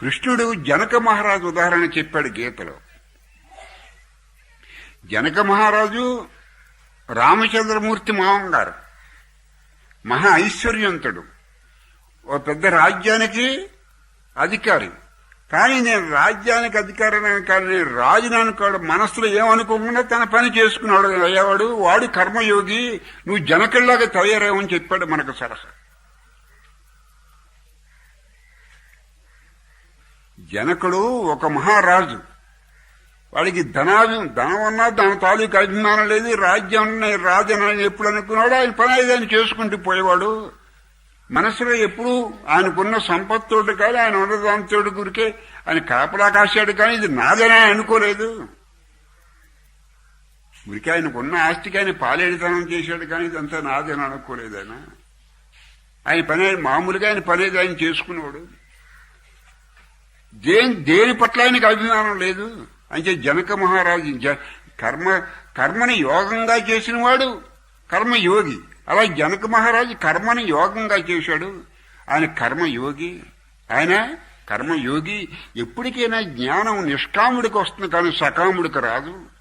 కృష్ణుడు జనక మహారాజు ఉదాహరణ చెప్పాడు గీతలో. జనక మహారాజు రామచంద్రమూర్తి మామంగారు. మహా ఐశ్వర్యంతుడు. ఓ పెద్ద రాజ్యానికి అధికారి. కానీ నేను రాజ్యానికి అధికారి కానీ రాజుని అనుకోడు మనసులో ఏమనుకోకుండా తన పని చేసుకున్నాడు అయ్యేవాడు వాడు కర్మయోగి నువ్వు జనకల్లాగా తయారేవని చెప్పాడు మనకు సలహా జనకుడు ఒక మహారాజు. వాడికి ధనాభి ధనం ఉన్నా దాని తాలూకు అభిమానం లేదు రాజ్యం ఉన్న రాజని ఎప్పుడు అనుకున్నాడు ఆయన పని ఏదైనా చేసుకుంటూ పోయేవాడు. మనసులో ఎప్పుడు ఆయనకున్న సంపత్తోటి కానీ ఆయన ఉన్నదాంతో గురికే ఆయన కాపలా కాశాడు కానీ ఇది నాదని అనుకోలేదు. గురికి ఆయనకున్న ఆస్తికి ఆయన పాలేడితనం చేశాడు కానీ ఇదంతా నాదని అనుకోలేదు ఆయన. ఆయన పని మామూలుగా ఆయన పని ఆయన చేసుకునేవాడు. దేని దేని పట్ల ఆయనకు అభిమానం లేదు? అంటే జనక మహారాజు జ- కర్మ కర్మని యోగంగా చేసిన వాడు కర్మయోగి. అలా జనక మహారాజు కర్మని యోగంగా చేశాడు. ఆయన కర్మయోగి. ఆయన కర్మయోగి ఎప్పటికైనా జ్ఞానం నిష్కాముడికి వస్తుంది కానీ సకాముడికి రాదు.